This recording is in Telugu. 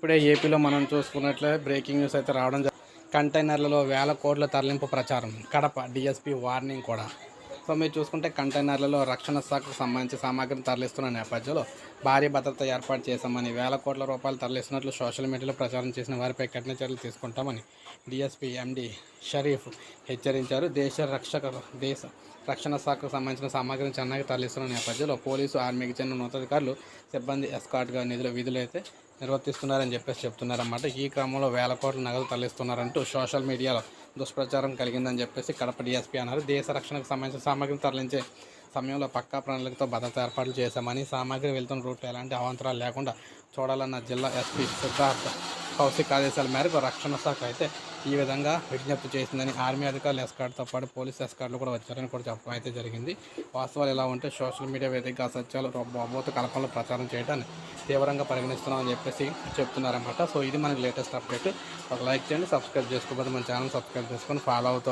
ఇప్పుడే ఏపీలో మనం చూసుకున్నట్లే బ్రేకింగ్ న్యూస్ అయితే రావడం కంటైనర్లలో వేల కోట్ల తరలింపు ప్రచారం. కడప డిఎస్పీ వార్నింగ్ కూడా. సో మీరు చూసుకుంటే కంటైనర్లలో రక్షణ శాఖకు సంబంధించి సామాగ్రిని తరలిస్తున్న నేపథ్యంలో భారీ భద్రత ఏర్పాటు చేశామని వేల కోట్ల రూపాయలు తరలిస్తున్నట్లు సోషల్ మీడియాలో ప్రచారం చేసిన వారిపై కఠిన చర్యలు తీసుకుంటామని డిఎస్పీ ఎండి షరీఫ్ హెచ్చరించారు. దేశ రక్షక దేశ రక్షణ శాఖకు సంబంధించిన సామాగ్రిని చెన్నైకి తరలిస్తున్న నేపథ్యంలో పోలీసు ఆర్మీకి చెందిన ఉన్నతాధికారులు సిబ్బంది ఎస్కాట్గా నిధులు విధులైతే నిర్వర్తిస్తున్నారని చెప్పేసి చెప్తున్నారన్నమాట. ఈ క్రమంలో వేల కోట్ల నగదు తరలిస్తున్నారంటూ సోషల్ మీడియాలో దుష్ప్రచారం కలిగిందని చెప్పేసి కడప డిఎస్పీ అన్నారు. దేశ రక్షణకు సంబంధించిన సామాగ్రిని తరలించే సమయంలో పక్కా ప్రణాళికతో భద్రత ఏర్పాట్లు చేశామని సామాగ్రి వెళ్తున్న రూట్ ఎలాంటి అవాంతరాలు లేకుండా చూడాలన్న జిల్లా ఎస్పీ సిద్ధార్థ కౌశిక్ ఆదేశాల మేరకు రక్షణ శాఖ అయితే ఈ విధంగా విజ్ఞప్తి చేసిందని ఆర్మీ అధికారులు ఎస్కార్డ్తో పాటు పోలీస్ ఎస్కార్డులు కూడా వచ్చారని కూడా చెప్పడం అయితే జరిగింది. వాస్తవాలు ఎలా ఉంటే సోషల్ మీడియా వేదికగా అసత్యాలు బొమ్మత కలపంలో ప్రచారం చేయడాన్ని తీవ్రంగా పరిగణిస్తున్నామని చెప్పేసి చెప్తున్నారన్నమాట. సో ఇది మనకి లేటెస్ట్ అప్డేట్. ఒక లైక్ చేయండి సబ్స్క్రైబ్ చేసుకోకపోతే మన ఛానల్ సబ్స్క్రైబ్ చేసుకొని ఫాలో అవుతూ